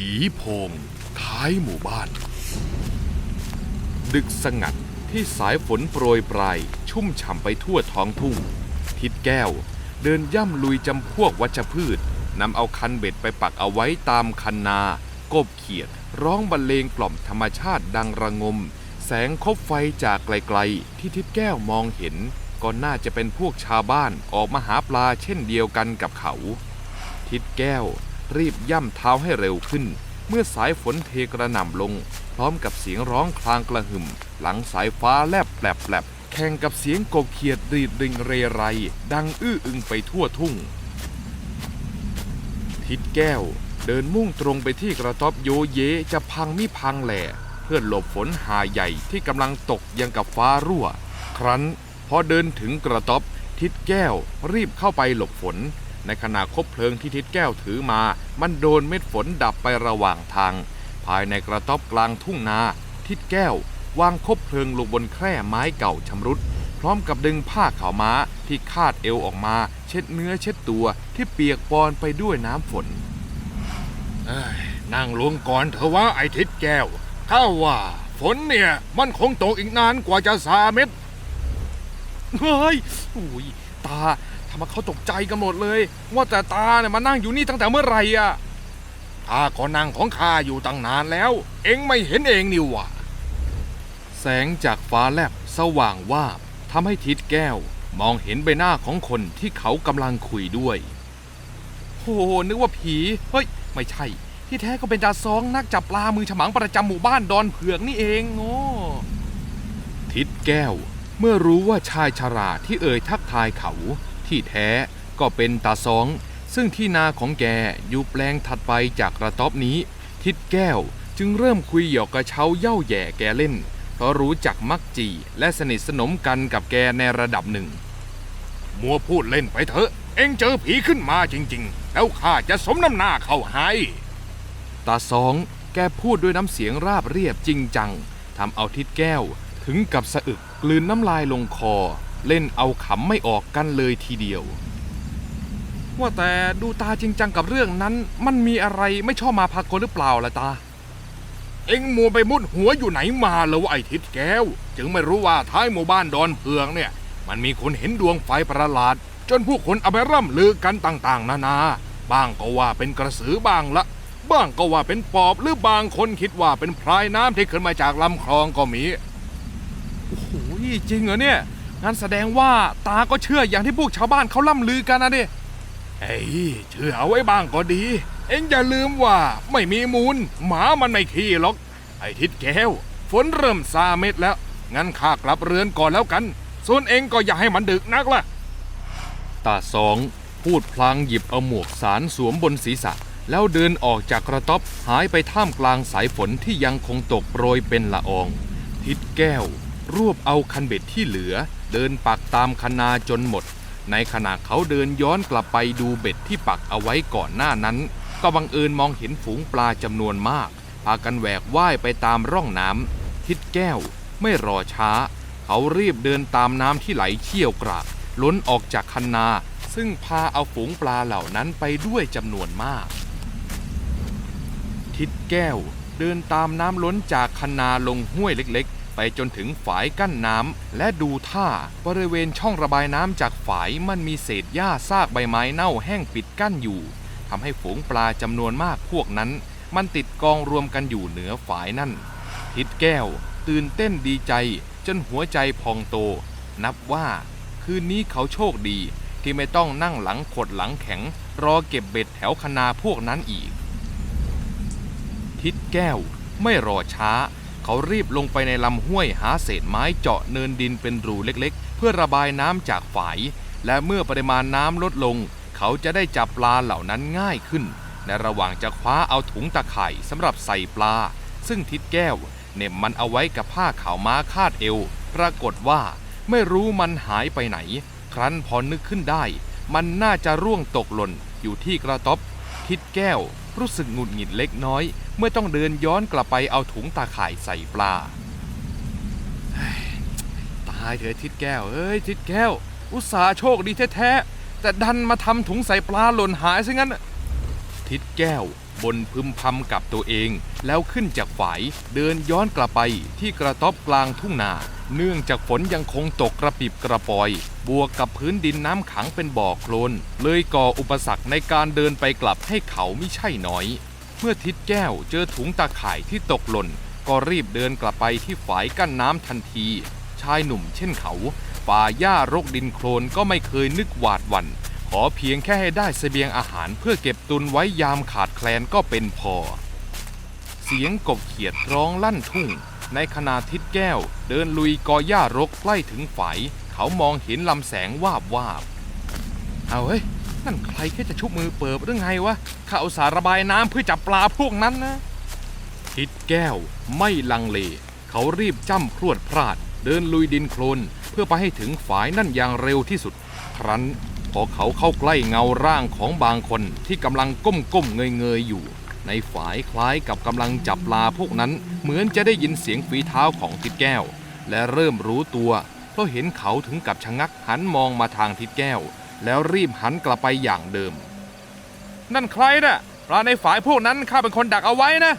ผีโพงท้ายหมู่บ้าน ดึกสงัดที่สายฝนโปรยปลาย ชุ่มฉ่ำไปทั่วท้องทุ่ง ทิดแก้วเดินย่ำลุยจำพวกวัชพืชนำเอาคันเบ็ดไปปักเอาไว้ตามคันนา กบเขียด ร้องบรรเลงกล่อมธรรมชาติดังระงม แสงคบไฟจากไกลๆ ที่ทิดแก้วมองเห็น ก็น่าจะเป็นพวกชาวบ้านออกมาหาปลาเช่นเดียวกันกับเขา ทิดแก้ว รีบย่ำเท้าให้เร็วขึ้น เมื่อสายฝนเทกระหน่ำลง พร้อมกับเสียงร้องคลางกระหึ่ม หลังสายฟ้าแลบแปลบแปลบแข่งกับเสียงกบเขียดรีดริงเรไร ดังอื้ออึงไปทั่วทุ่ง ทิดแก้วเดินมุ่งตรงไปที่กระต๊อบโยเยจะพังมิพังแหล่เพื่อหลบฝนหาใหญ่ที่กำลังตกยังกับฟ้ารั่ว ครั้นพอเดินถึงกระต๊อบทิดแก้วรีบเข้าไปหลบฝน ในขณะคบเพลิงที่ทิดแก้วถือมา มันโดนเม็ดฝนดับไประหว่างทาง ภายในกระต๊อบกลางทุ่งนา ทิดแก้ว วางคบเพลิงลงบนแคร่ไม้เก่าชำรุด พร้อมกับดึงผ้าขาวม้าที่คาดเอวออกมา เช็ดเนื้อเช็ดตัวที่เปียกปอนไปด้วยน้ำฝนเอ้ยนั่งลงก่อนเถอะว่าไอ้ทิศแก้ว ถ้าว่าฝนเนี่ยมันคงตกอีกนานกว่าจะสาเม็ดเฮ้ยอุ้ยตา ทำไมเขาตกใจกันหมดเลย ว่าแต่ตาเนี่ยมานั่งอยู่นี่ตั้งแต่เมื่อไหร่อะข้าก็นั่งของข้าอยู่ตั้งนานแล้ว เอ็งไม่เห็นเองนี่หว่าแสงจากฟ้าแลบสว่างวาบทำให้ทิดแก้วมองเห็นใบหน้าของคนที่เขากำลังคุยด้วยโอ้นึกว่าผี เฮ้ย ไม่ใช่ ที่แท้ก็เป็นจ่าซองนักจับปลามือฉมังประจำหมู่บ้านดอนเผือกนี่เองโอ้ทิดแก้ว เมื่อรู้ว่าชายชราที่เอ่ยทักทายเขา ที่แท้ก็เป็นตาซอง ซึ่งที่นาของแกอยู่แปลงถัดไปจากกระต๊อบนี้ ทิดแก้วจึงเริ่มคุยหยอกกระเช้าเย่าแย่แกเล่น เพราะรู้จักมักจีและสนิทสนมกันกับแกในระดับหนึ่ง มัวพูดเล่นไปเถอะ เอ็งเจอผีขึ้นมาจริง ๆ แล้วข้าจะสมน้ำหน้าเข้าให้ ตาสองแกพูดด้วยน้ำเสียงราบเรียบจริงจังทำเอาทิดแก้วถึงกับสะอึกกลืนน้ำลายลงคอ เล่นเอาขำไม่ออกกันเลยทีเดียว ว่าแต่ดูตาจริงจังกับเรื่องนั้น มันมีอะไรไม่ชอบมาพากลหรือเปล่าล่ะตา เอ็งมัวไปมุดหัวอยู่ไหนมาแล้วไอ้ทิศแก้ว จึงไม่รู้ว่าท้ายหมู่บ้านดอนเพืองเนี่ย มันมีคนเห็นดวงไฟประหลาด จนผู้คนเอาไปร่ำลือกันต่างๆ นานา บ้างก็ว่าเป็นกระสือบ้างละบ้างก็ว่าเป็นปอบหรือบางคนคิดว่าเป็นพรายน้ำที่ขึ้นมาจากลำคลองก็มีโอ้โหจริงเหรอเนี่ย งั้นแสดงว่าตาก็เชื่ออย่างที่พวกชาวบ้านเขาล่ำลือกันนะดิเอ้ยเชื่อเอาไว้บ้างก็ดี เอ็งอย่าลืมว่าไม่มีมูล หมามันไม่ขี้หรอก ไอ้ทิศแก้ว ฝนเริ่มซาเม็ดแล้ว งั้นข้ากลับเรือนก่อนแล้วกัน ส่วนเอ็งก็อย่าให้มันดึกนักล่ะ ตาสองพูดพลางหยิบเอาหมวกสารสวมบนศีรษะ แล้วเดินออกจากกระต๊อบหายไปท่ามกลางสายฝนที่ยังคงตกโปรยเป็นละออง ทิดแก้ว รวบเอาคันเบ็ดที่เหลือ เดินปักตามคนาจนหมด ในขณะเขาเดินย้อนกลับไปดูเบ็ดที่ปักเอาไว้ก่อนหน้านั้น ก็บังเอิญมองเห็นฝูงปลาจำนวนมาก พากันแหวกว่ายไปตามร่องน้ำทิดแก้ว ไม่รอช้า เขารีบเดินตามน้ำที่ไหลเชี่ยวกรากล้นออกจากคันนา ซึ่งพาเอาฝูงปลาเหล่านั้นไปด้วยจำนวนมาก ทิดแก้วเดินตามน้ำล้นจากคันนาลงห้วยเล็ก ไปจนถึงฝายกั้นน้ำและดูท่าบริเวณช่องระบายน้ำจากฝายมันมีเศษหญ้าซากใบไม้เน่าแห้งปิดกั้นอยู่ทำให้ฝูงปลาจำนวนมากพวกนั้น มันติดกองรวมกันอยู่เหนือฝายนั่น ทิดแก้ว ตื่นเต้นดีใจ จนหัวใจพองโต นับว่า คืนนี้เขาโชคดีที่ไม่ต้องนั่งหลังขดหลังแข็ง รอเก็บเบ็ดแถวคนาพวกนั้นอีก ทิดแก้วไม่รอช้า เขารีบลงไปในลำห้วยหาเศษไม้เจาะเนินดินเป็นรูเล็กๆ เพื่อระบายน้ำจากฝาย และเมื่อปริมาณน้ำลดลง เขาจะได้จับปลาเหล่านั้นง่ายขึ้น ในระหว่างจะคว้าเอาถุงตะข่ายสำหรับใส่ปลา ซึ่งทิดแก้วเน็บมันเอาไว้กับผ้าขาวม้าคาดเอว ปรากฏว่าไม่รู้มันหายไปไหน ครั้นพอนึกขึ้นได้ มันน่าจะร่วงตกหล่นอยู่ที่กระต๊อบทิดแก้ว รู้สึกหงุดหงิดเล็กน้อย เมื่อต้องเดินย้อนกลับไปเอาถุงตาข่ายใส่ปลา ตายเถอะทิดแก้วเอ้ยทิดแก้ว อุตส่าห์โชคดีแท้ๆแต่ดันมาทำถุงใส่ปลาหล่นหายซะงั้นนะทิดแก้ว บนพึมพำกับตัวเอง แล้วขึ้นจากฝายเดินย้อนกลับไปที่กระต๊อบกลางทุ่งนา เนื่องจากฝนยังคงตกกระปิบกระปอย บวกกับพื้นดินน้ำขังเป็นบ่อโคลนเลยก่ออุปสรรคในการเดินไปกลับให้เขาไม่ใช่น้อย เมื่อทิดแก้วเจอถุงตาข่ายที่ตกหล่น ก็รีบเดินกลับไปที่ฝายกั้นน้ำทันที ชายหนุ่มเช่นเขา ป่าหญ้ารกดินโคลนก็ไม่เคยนึกหวาดหวั่น ขอเพียงแค่ให้ได้เสบียงอาหารเพื่อเก็บตุนไว้ยามขาดแคลนก็เป็นพอ เสียงกบเขียดร้องลั่นทุ่ง ในขณะทิดแก้ว เดินลุยกอหญ้ารกใกล้ถึงฝายเขามองเห็นลำแสงวาบวาบ เอาเฮ้ย นั่นใครแค่จะชุบมือเปิบหรือไงวะข้าอุตสาห์ระบายน้ำเพื่อจับปลาพวกนั้นนะ ทิดแก้วไม่ลังเล เขารีบจ้ำพรวดพลาด เดินลุยดินโคลนเพื่อไปให้ถึงฝายนั่นอย่างเร็วที่สุด ครั้น อเขาเข้าใกล้เงาร่างของบางคนที่กำลังก้มก้มเงยเงยๆอยู่ ในฝายคล้ายกับกำลังจับปลาพวกนั้น เหมือนจะได้ยินเสียงฝีเท้าของทิดแก้ว และเริ่มรู้ตัวเพราะเห็นเขาถึงกับชะงักหันมองมาทางทิดแก้ว แล้วรีบหันกลับไปอย่างเดิม นั่นใครน่ะปลาในฝายพวกนั้นข้าเป็นคนดักเอาไว้นะ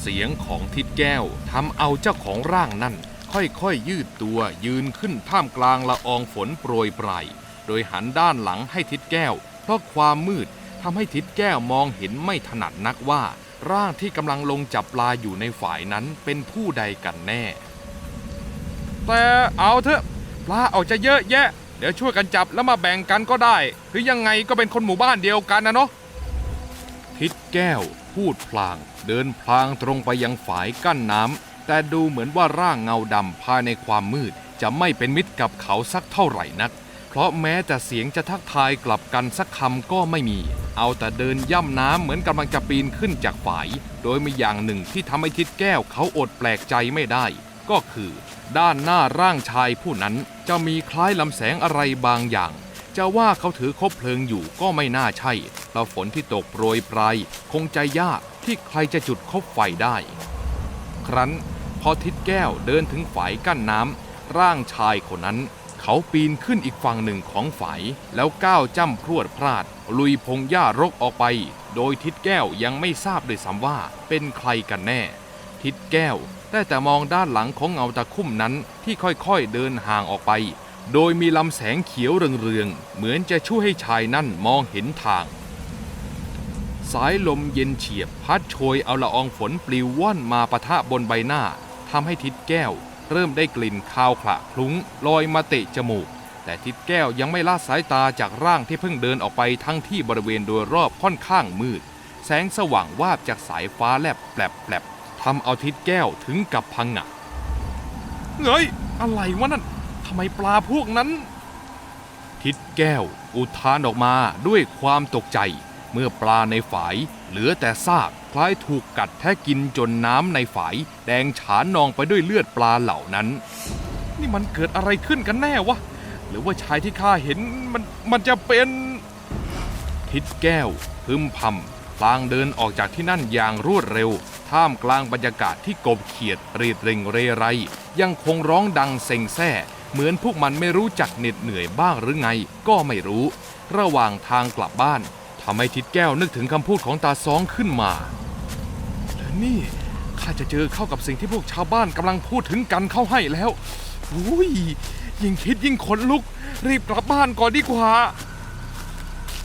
เสียงของทิดแก้วทำเอาเจ้าของร่างนั่นค่อยๆยืดตัวยืนขึ้นท่ามกลางละอองฝนโปรยปลาย โดยหันด้านหลังให้ทิดแก้ว เพราะความมืดทำให้ทิดแก้วมองเห็นไม่ถนัดนักว่า ร่างที่กำลังลงจับปลาอยู่ในฝ่ายนั้นเป็นผู้ใดกันแน่ แต่เอาเถอะปลาออกจะเยอะแยะ เดี๋ยวช่วยกันจับแล้วมาแบ่งกันก็ได้ หรือยังไงก็เป็นคนหมู่บ้านเดียวกันนะเนาะทิดแก้ว พูดพลาง เดินพลางตรงไปยังฝายกั้นน้ำแต่ดูเหมือนว่าร่างเงาดำภายในความมืด จะไม่เป็นมิตรกับเขาสักเท่าไหร่นัก ราะแม้แต่เสียงจะทักทายกลับกันสักคำก็ไม่มี เอาแต่เดินย่ำน้ำเหมือนกำลังจะปีนขึ้นจากฝาย โดยมีอย่างหนึ่งที่ทำให้ทิดแก้วเขาอดแปลกใจไม่ได้ ก็คือ ด้านหน้าร่างชายผู้นั้นจะมีคล้ายลำแสงอะไรบางอย่าง จะว่าเขาถือคบเพลิงอยู่ก็ไม่น่าใช่เพราะฝนที่ตกโปรยปลายคงใจยากที่ใครจะจุดคบไฟได้ ครั้นพอทิดแก้วเดินถึงฝายกั้นน้ำร่างชายคนนั้น เขาปีนขึ้นอีกฝั่งหนึ่งของฝายแล้วก้าวจ้ำพรวดพลาด ลุยพงหญ้ารกออกไป โดยทิดแก้วยังไม่ทราบด้วยซ้ำว่าเป็นใครกันแน่ ทิดแก้วได้แต่มองด้านหลังของเงาตะคุ่มนั้นที่ค่อยๆเดินห่างออกไป โดยมีลำแสงเขียวเรืองๆเหมือนจะช่วยให้ชายนั่นมองเห็นทาง สายลมเย็นเฉียบพัดโชยเอาละอองฝนปลิวว่อนมาปะทะบนใบหน้าทำให้ทิดแก้ว เริ่มได้กลิ่นคาวขละคลุ้งลอยมาเตะจมูก แต่ทิดแก้วยังไม่ละสายตาจากร่างที่เพิ่งเดินออกไปทั้งที่บริเวณโดยรอบค่อนข้างมืด แสงสว่างวาบจากสายฟ้าแลบแปลบแปลบทำเอาทิดแก้วถึงกับพังงะเงยอะไรวะนั่นทำไมปลาพวกนั้น ทิดแก้ว อุทานออกมาด้วยความตกใจ เมื่อปลาในฝาย เหลือแต่ซากคล้ายถูกกัดแทะกินจนน้ำในฝาย แดงฉานนองไปด้วยเลือดปลาเหล่านั้น นี่มันเกิดอะไรขึ้นกันแน่วะ หรือว่าชายที่ข้าเห็นมันมันจะเป็น ทิดแก้ว พึมพำพลางเดินออกจากที่นั่นอย่างรวดเร็ว ท่ามกลางบรรยากาศที่กบเขียดรีดเริงเรไร ยังคงร้องดังเซ็งแซ่เหมือนพวกมันไม่รู้จักเหน็ดเหนื่อยบ้างหรือไง ก็ไม่รู้ ระหว่างทางกลับบ้านำให้ทิดแก้วนึกถึงคำพูดของตาซองขึ้นมา แล้วนี่ข้าจะเจอเข้ากับสิ่งที่พวกชาวบ้านกำลังพูดถึงกันเข้าให้แล้วอุ้ยยิ่งคิดยิ่งขนลุก รีบกลับบ้านก่อนดีกว่า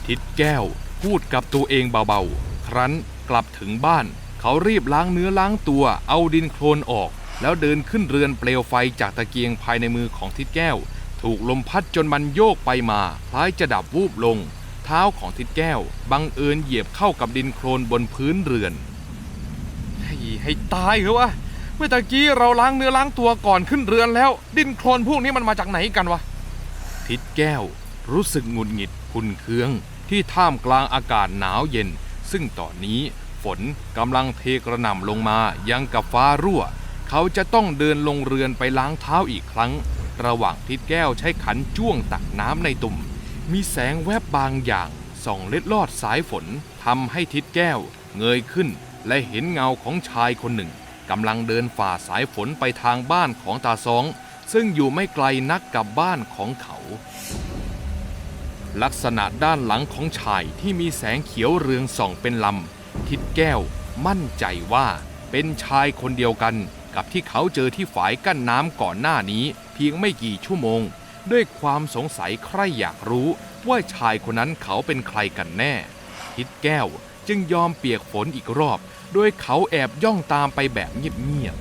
ทิดแก้วพูดกับตัวเองเบาๆ ครั้นกลับถึงบ้าน เขารีบล้างเนื้อล้างตัว เอาดินโคลนออก แล้วเดินขึ้นเรือนเปลวไฟจากตะเกียงภายในมือของทิดแก้ว ถูกลมพัดจนมันโยกไปมาคล้ายจะดับวูบลง เท้าของทิดแก้ว บังเอิญเหยียบเข้ากับดินโคลนบนพื้นเรือน ให้ให้ตายเหรอวะ เมื่อตะกี้เราล้างเนื้อล้างตัวก่อนขึ้นเรือนแล้ว ดินโคลนพวกนี้มันมาจากไหนกันวะ ทิดแก้วรู้สึกหงุดหงิดขุนเคือง ที่ท่ามกลางอากาศหนาวเย็น ซึ่งตอนนี้ฝนกำลังเทกระหน่ำลงมายังกับฟ้ารั่ว เขาจะต้องเดินลงเรือนไปล้างเท้าอีกครั้ง ระหว่างทิดแก้วใช้ขันจ้วงตักน้ำในตุ่ม มีแสงแวบบางอย่างส่องเล็ดลอดสายฝนทำให้ทิดแก้ว เงยขึ้น และเห็นเงาของชายคนหนึ่งกำลังเดินฝ่าสายฝนไปทางบ้านของตาซอง ซึ่งอยู่ไม่ไกลนักกับบ้านของเขา ลักษณะด้านหลังของชายที่มีแสงเขียวเรืองส่องเป็นลำ ทิดแก้วมั่นใจว่าเป็นชายคนเดียวกันกับที่เขาเจอที่ฝายกั้นน้ำก่อนหน้านี้เพียงไม่กี่ชั่วโมง ด้วยความสงสัยใครอยากรู้ว่าชายคนนั้นเขาเป็นใครกันแน่ ทิดแก้วจึงยอมเปียกฝนอีกรอบ โดยเขาแอบย่องตามไปแบบเงียบ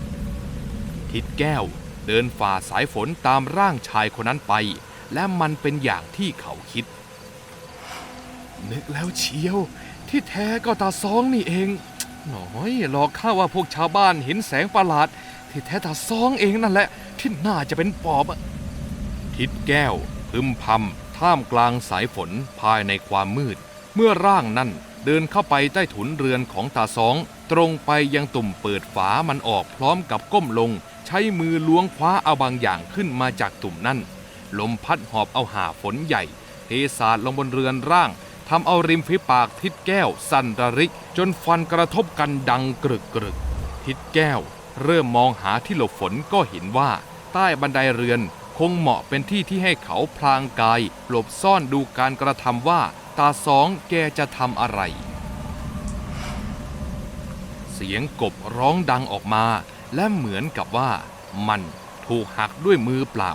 ๆทิดแก้วเดินฝ่าสายฝนตามร่างชายคนนั้นไป และมันเป็นอย่างที่เขาคิด นึกแล้วเชียว ที่แท้ก็ตาซองนี่เอง หน่อยหลอกข้าว่าพวกชาวบ้านเห็นแสงประหลาด ที่แท้ตาซองเองนั่นแหละ ที่น่าจะเป็นปอบอะ ทิดแก้วพึมพำท่ามกลางสายฝนภายในความมืด เมื่อร่างนั่นเดินเข้าไปใต้ถุนเรือนของตาซอง ตรงไปยังตุ่มเปิดฝามันออกพร้อมกับก้มลง ใช้มือล้วงคว้าเอาบางอย่างขึ้นมาจากตุ่มนั่น ลมพัดหอบเอาหาฝนใหญ่เทสาดลงบนเรือนร่างทำเอาริมฝีปากทิดแก้วสั่นระริก จนฟันกระทบกันดังกรึกกรึกทิดแก้ว เริ่มมองหาที่หลบฝนก็เห็นว่า ใต้บันไดเรือน คงเหมาะเป็นที่ที่ให้เขาพลางกาย หลบซ่อนดูการกระทำว่า ตาสองแกจะทำอะไร เสียงกบร้องดังออกมา และเหมือนกับว่า มันถูกหักด้วยมือเปล่า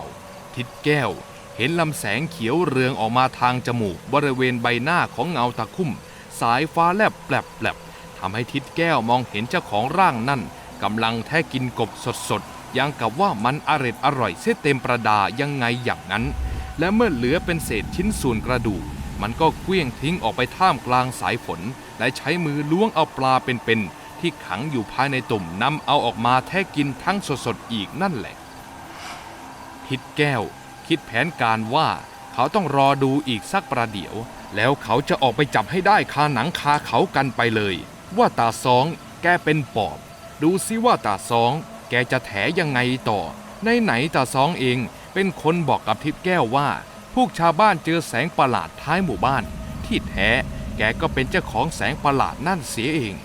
ทิดแก้ว เห็นลำแสงเขียวเรืองออกมาทางจมูกบริเวณใบหน้าของเงาตะคุ่ม สายฟ้าแลบแปลบแปลบทำให้ทิดแก้วมองเห็นเจ้าของร่างนั่นกำลังแท้กินกบสดๆ ยังกับว่ามันอร่อยอร่อยเสียเต็มประดายังไงอย่างนั้น และเมื่อเหลือเป็นเศษชิ้นส่วนกระดูก มันก็เกลี้ยงทิ้งออกไปท่ามกลางสายฝน และใช้มือล้วงเอาปลาเป็นๆที่ขังอยู่ภายในตุ่มนำเอาออกมาแท้กินทั้งสดๆอีกนั่นแหละทิดแก้ว คิดแผนการว่าเขาต้องรอดูอีกสักประเดี๋ยว แล้วเขาจะออกไปจับให้ได้คาหนังคาเขากันไปเลย ว่าตาซองแกเป็นปอบ ดูซิว่าตาซอง แกจะแถยังไงต่อ ในไหนตาซองเองเป็นคนบอกกับทิดแก้วว่า พวกชาวบ้านเจอแสงประหลาดท้ายหมู่บ้าน ที่แท้แกก็เป็นเจ้าของแสงประหลาดนั่นเสียเอง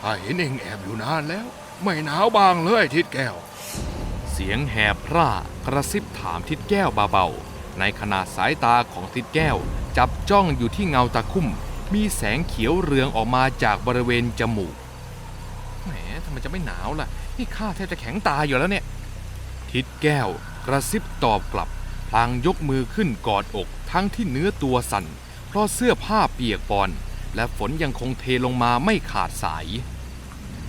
ข้าเห็นเองแอบอยู่นานแล้ว ไม่หนาวบางเลยทิดแก้ว เสียงแหบพร่ากระซิบถามทิดแก้วเบาๆในขณะสายตาของทิดแก้ว จับจ้องอยู่ที่เงาตะคุ่ม มีแสงเขียวเรืองออกมาจากบริเวณจมูกแห มทำไมจะไม่หนาวล่ะ นี่ข้าแทบจะแข็งตายอยู่แล้วเนี่ย ทิดแก้วกระซิบตอบกลับ พลางยกมือขึ้นกอดอก ทั้งที่เนื้อตัวสั่น เพราะเสื้อผ้าเปียกปอน และฝนยังคงเทลงมาไม่ขาดสาย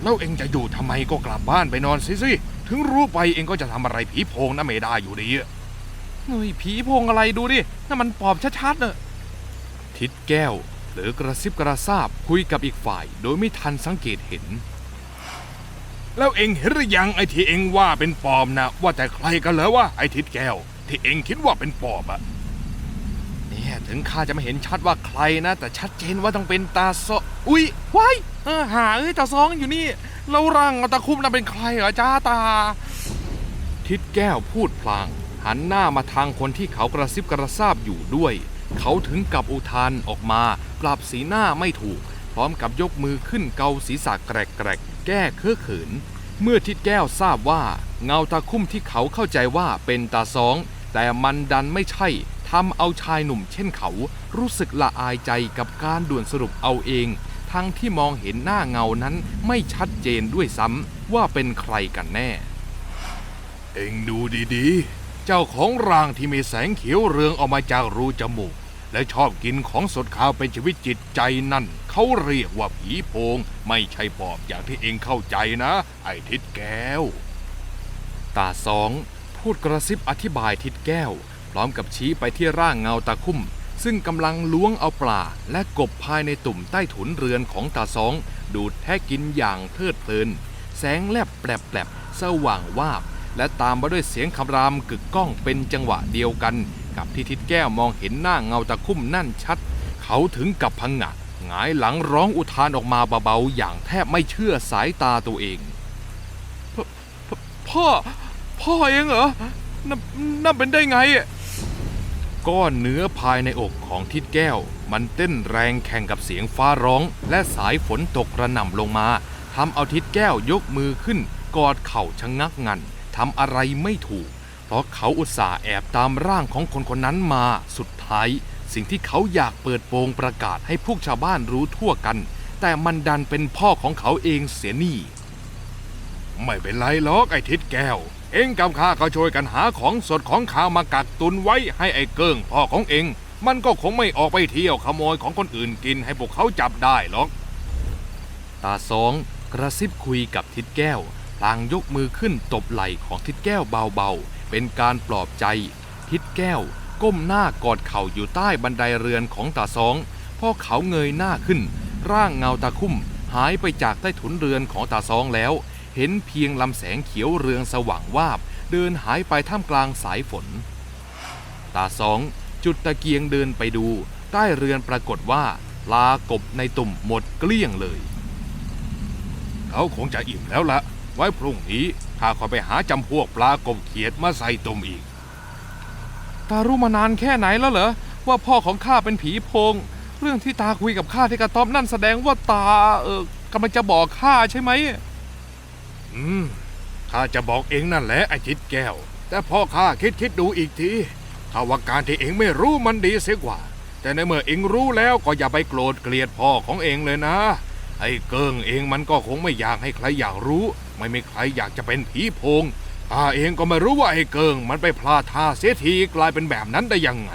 แล้วเองจะอยู่ทำไมก็กลับบ้านไปนอนสิสิ ถึงรู้ไปเองก็จะทำอะไรผีโพงนะไม่ได้อยู่ดีเฮ้ยผีโพงอะไรดูดินั่นมันปอบชัดๆเนอะทิดแก้วหรือกระซิบกระซาบคุยกับอีกฝ่ายโดยไม่ทันสังเกตเห็น แล้วเองเห็นหรือยังไอ้ที่เองว่าเป็นปอบนะว่าแต่ใครกันเหรอวะไอ้ทิดแก้ว ที่เองคิดว่าเป็นปอบอะเนี่ยถึงข้าจะไม่เห็นชัดว่าใครนะ แต่ชัดเจนว่าต้องเป็นตาซออุ๊ยว้ายเออหาเอ้ยตาซองอยู่นี่แล้วร่างเอาตาคุ่มน่ะเป็นใครเหรอจ้าตา ทิดแก้วพูดพลาง หันหน้ามาทางคนที่เขากระซิบกระซาบอยู่ด้วย เขาถึงกับอุทานออกมา ปรับสีหน้าไม่ถูก พร้อมกับยกมือขึ้นเกาศีรษะแกรกๆ แก้เคอะเขิน เมื่อทิดแก้วทราบว่าเงาตาคุ่มที่เขาเข้าใจว่าเป็นตาซอง แต่มันดันไม่ใช่ทำเอาชายหนุ่มเช่นเขารู้สึกละอายใจกับการด่วนสรุปเอาเอง ทั้งที่มองเห็นหน้าเงานั้นไม่ชัดเจนด้วยซ้ำว่าเป็นใครกันแน่ เองดูดีๆ เจ้าของร่างที่มีแสงเขียวเรืองออกมาจากรูจมูก และชอบกินของสดขาวเป็นชีวิตจิตใจนั่น เขาเรียกว่าผีโพง ไม่ใช่ปอบอย่างที่เองเข้าใจนะ ไอ้ทิดแก้ว ตาสองพูดกระซิบอธิบายทิดแก้ว พร้อมกับชี้ไปที่ร่างเงาตาคุ่มซึ่งกำลังล้วงเอาปลาและกบภายในตุ่มใต้ถุนเรือนของตาสอง ดูดแท้กินอย่างเพลิดเพลิน แสงแลบแปลบแปลบสว่างวาบ และตามมาด้วยเสียงคำรามกึกก้องเป็นจังหวะเดียวกัน กับที่ทิดแก้วมองเห็นหน้าเงาตะคุ่มนั่นชัด เขาถึงกับพังงะ หงายหลังร้องอุทานออกมาเบาๆ อย่างแทบไม่เชื่อสายตาตัวเอง พ่อ พ่อเองเหรอ นั่นเป็นได้ไง ก้อนเนื้อภายในอกของทิดแก้ว มันเต้นแรงแข่งกับเสียงฟ้าร้อง และสายฝนตกกระหน่ำลงมาทำเอาทิดแก้วยกมือขึ้น กอดเข่าชะงงักงันทำอะไรไม่ถูก เพราะเขาอุตส่าห์แอบตามร่างของคนคนนั้นมาสุดท้าย สิ่งที่เขาอยากเปิดโปงประกาศให้พวกชาวบ้านรู้ทั่วกัน แต่มันดันเป็นพ่อของเขาเองเสียนี่ ไม่เป็นไรหรอกไอ้ทิดแก้ว เองกับข้าก็ช่วยกันหาของสดของขาวมากักตุนไว้ให้ไอ้เกิ้งพ่อของเอง มันก็คงไม่ออกไปเที่ยวขโมยของคนอื่นกินให้พวกเขาจับได้หรอก ตาสองกระซิบคุยกับทิดแก้วพลางยกมือขึ้นตบไหล่ของทิดแก้วเบาๆ เป็นการปลอบใจ ทิดแก้ว ก้มหน้ากอดเข่าอยู่ใต้บันไดเรือนของตาสองพอเขาเงยหน้าขึ้น ร่างเงาตาคุ่มหายไปจากใต้ถุนเรือนของตาสองแล้ว เห็นเพียงลำแสงเขียวเรืองสว่างวาบ เดินหายไปท่ามกลางสายฝน ตาสองจุดตะเกียงเดินไปดู ใต้เรือนปรากฏว่าปลากบในตุ่มหมดเกลี้ยงเลย เขาคงจะอิ่มแล้วละไว้พรุ่งนี้ข้าขอไปหาจำพวกปลากบเขียดมาใส่ตุ่มอีก ตารู้มานานแค่ไหนแล้วเหรอว่าพ่อของข้าเป็นผีโพง เรื่องที่ตาคุยกับข้าที่กระต๊อบนั่นแสดงว่าตาเออกำลังจะบอกข้าใช่ไหมอืมข้าจะบอกเองนั่นแหละไอ้ทิดแก้ว แต่พ่อข้าคิดคิดดูอีกทีถ้าว่าการที่เองไม่รู้มันดีเสียกว่า แต่ในเมื่อเองรู้แล้วก็อย่าไปโกรธเกลียดพ่อของเองเลยนะ ไอ้เกิงเองมันก็คงไม่อยากให้ใครอยากรู้ ไม่มีใครอยากจะเป็นผีโพง ข้าเองก็ไม่รู้ว่าไอ้เกิงมันไปพลาดท่าเสียทีกลายเป็นแบบนั้นได้ยังไง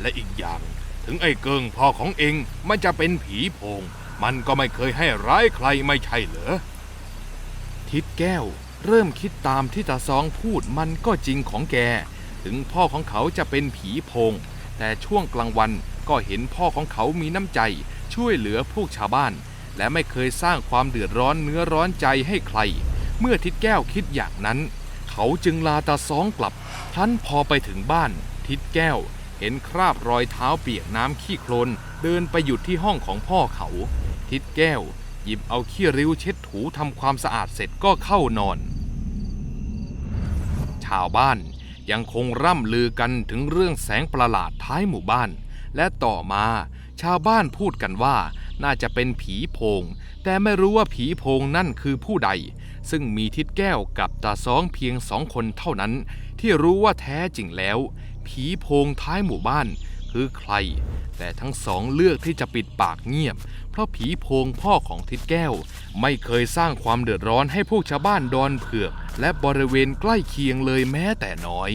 และอีกอย่าง ถึงไอ้เกิงพ่อของเองมันจะเป็นผีโพง มันก็ไม่เคยให้ร้ายใครไม่ใช่เหรอทิดแก้ว เริ่มคิดตามที่ตาซองพูดมันก็จริงของแก ถึงพ่อของเขาจะเป็นผีโพง แต่ช่วงกลางวันก็เห็นพ่อของเขามีน้ำใจ ช่วยเหลือพวกชาวบ้าน และไม่เคยสร้างความเดือดร้อนเนื้อร้อนใจให้ใคร เมื่อทิดแก้วคิดอย่างนั้น เขาจึงลาตาซองกลับครั้นพอไปถึงบ้าน ทิดแก้ว เห็นคราบรอยเท้าเปียกน้ำขี้โคลนเดินไปหยุดที่ห้องของพ่อเขา ทิดแก้ว หยิบเอาขี้ริ้วเช็ดถูทำความสะอาดเสร็จก็เข้านอน ชาวบ้านยังคงร่ำลือกันถึงเรื่องแสงประหลาดท้ายหมู่บ้าน และต่อมาชาวบ้านพูดกันว่า น่าจะเป็นผีโพง แต่ไม่รู้ว่าผีโพงนั่นคือผู้ใด ซึ่งมีทิดแก้วกับตาซ้องเพียงสองคนเท่านั้น ที่รู้ว่าแท้จริงแล้ว ผีโพงท้ายหมู่บ้านคือใคร แต่ทั้งสองเลือกที่จะปิดปากเงียบ เพราะผีโพงพ่อของทิดแก้ว ไม่เคยสร้างความเดือดร้อนให้พวกชาวบ้านดอนเผือก และบริเวณใกล้เคียงเลยแม้แต่น้อย